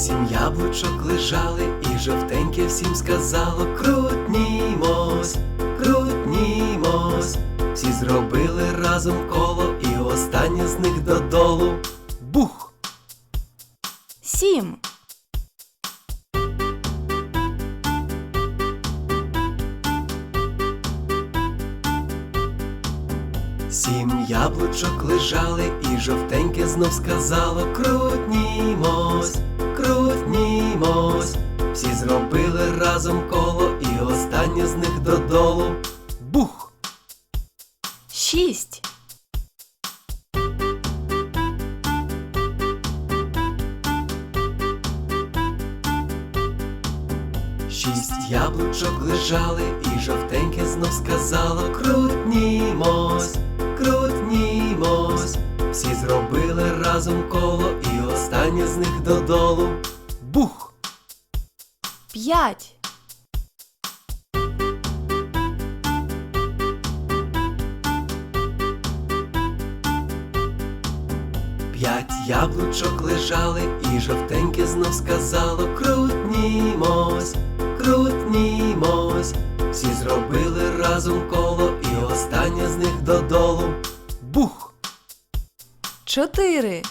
Вісім яблучок лежали, і жовтеньке всім сказало Крутнімось, крутнімось. Всі зробили разом коло, і останнє з них додолу. Бух! Сім. Сім яблучок лежали, і жовтеньке знов сказало Крутнімось, крутнімось. Всі зробили разом коло, і останнє з них додолу. Бух! Шість. Шість яблучок лежали, і жовтеньке знов сказало Крутнімось, крутнімось. Всі зробили разом коло, і останнє з них додолу. Бух! П'ять. П'ять яблучок лежали, і жовтеньке знов сказало Крутнімось, крутнімось. Всі зробили разом коло, останнє з них додолу. Бух! Чотири.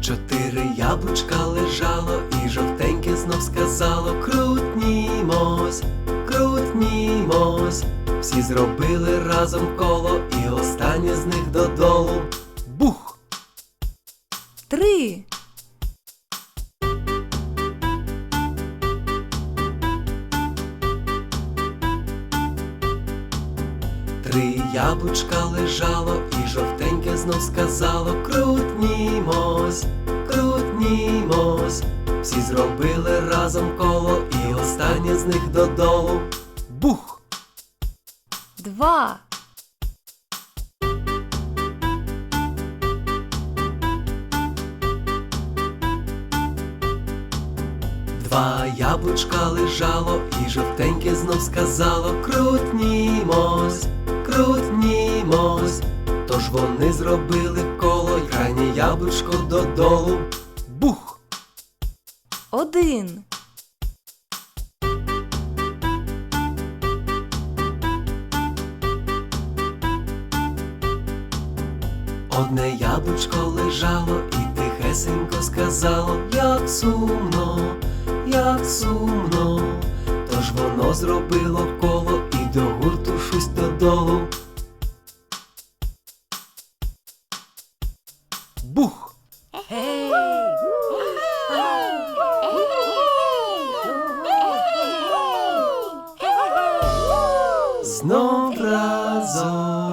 Чотири яблучка лежало, і жовтеньке знов сказало Крутнімось, крутнімось. Всі зробили разом коло, і останнє з них додолу. Три яблучка лежало, і жовтеньке знов сказало Крутнімось, крутнімось. Всі зробили разом коло, і останнє з них додолу. Бух! Два. Два яблучка лежало, і жовтеньке знов сказало Крутнімось, крутнімось. Тож вони зробили коло, й крайнє яблучко додолу. Бух! Один. Одне яблучко лежало і тихесенько сказало, як сумно, як сумно. Тож воно зробило коло шусь. Бух! Знов разом.